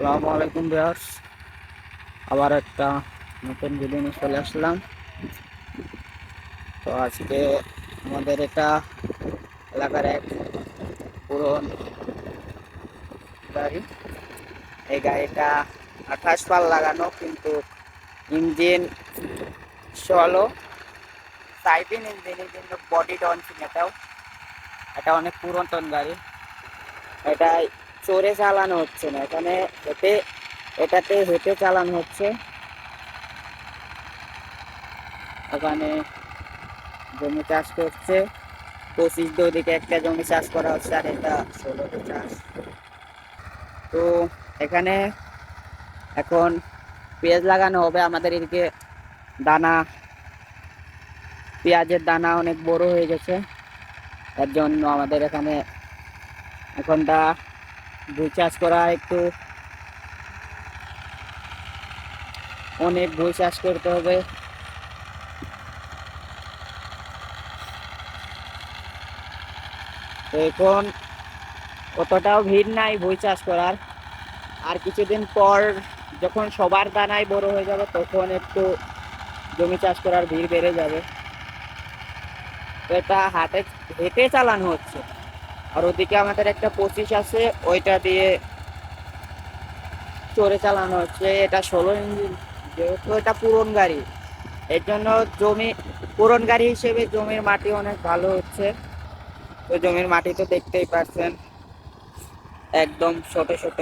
আসসালামু আলাইকুম ভিউয়ার্স। আবার একটা নতুন ভিডিও নিয়ে চলে আসলাম। তো আজকে আমাদের এটা এলাকার এক পুরন গাড়ি। এই গাড়িটা আঠাশ পাল লাগানো, কিন্তু ইঞ্জিন সলো সাইবিন ইঞ্জিনের কিন্তু বডি ডনসিং এটাও। এটা অনেক পুরাতন গাড়ি। এটা চড়ে চালানো হচ্ছে না। এখানে হেঁটে, এটাতে হেঁটে চালানো হচ্ছে। ওখানে জমি চাষ করছে। পঁচিশ দিকে একটা জমি চাষ করা হচ্ছে আর এটা ষোলোতে চাষ। তো এখানে এখন পেঁয়াজ লাগানো হবে আমাদের এদিকে। দানা, পেঁয়াজের দানা অনেক বড় হয়ে গেছে। তার জন্য আমাদের এখানে এখনটা ভুই চাষ করা, একটু অনেক ভুই চাষ করতে হবে। এখন অতটাও ভিড় নাই ভুই চাষ করার। আর কিছুদিন পর যখন সবার দানায় বড় হয়ে যাবে, তখন একটু জমি চাষ করার ভিড় বেড়ে যাবে। এটা হাতে হেঁটে চালানো হচ্ছে। আর ওদিকে আমাদের একটা পঁচিশ আছে, ওইটা দিয়ে চড়ে চালানো হচ্ছে। এটা ষোলো ইঞ্জিন, যেহেতু এটা পুরন গাড়ি, এর জন্য জমি, পুরন গাড়ি হিসেবে জমির মাটি অনেক ভালো হচ্ছে। তো জমির মাটি তো দেখতেই পাচ্ছেন একদম ছোট ছোট।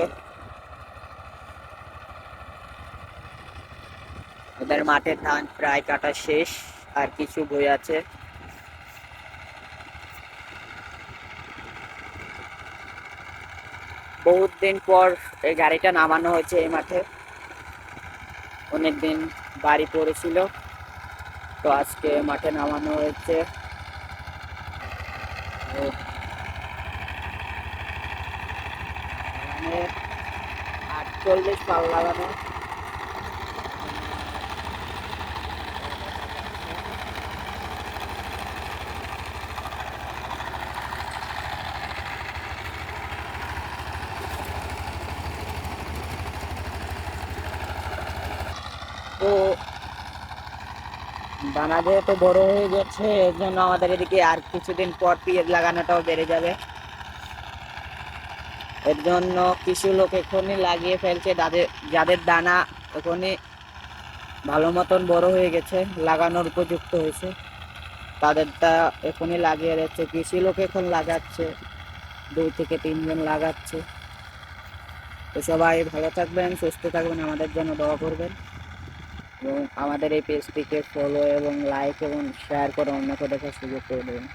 ওদের মাঠের ধান প্রায় কাটা শেষ, আর কিছু বই আছে। বহুত দিন পর এই গাড়িটা নামানো হয়েছে এই মাঠে। অনেক দিন বাড়ি পড়েছিল। তো আজকে মাঠে নামানো হয়েছে। আটচল্লিশ পাল লাগানো তো দানা যেহেতু বড় হয়ে যাচ্ছে এর জন্য আমাদের এদিকে আর কিছুদিন পর পেঁয়াজ লাগানোটাও বেড়ে যাবে। এর জন্য কিছু লোক এখনই লাগিয়ে ফেলছে, যাদের যাদের দানা এখনই ভালো মতন বড় হয়ে গেছে, লাগানোর উপযুক্ত হয়েছে। তাদেরটা এখনই লাগিয়ে যাচ্ছে কিছু লোক এখন লাগাচ্ছে, দুই থেকে তিনজন লাগাচ্ছে। তো সবাই ভালো থাকবেন, সুস্থ থাকবেন, আমাদের জন্য দোয়া করবেন। এবং আমাদের এই পেজটিকে ফলো এবং লাইক এবং শেয়ার করে অন্যকে দেখার সুযোগ করে দেবেন।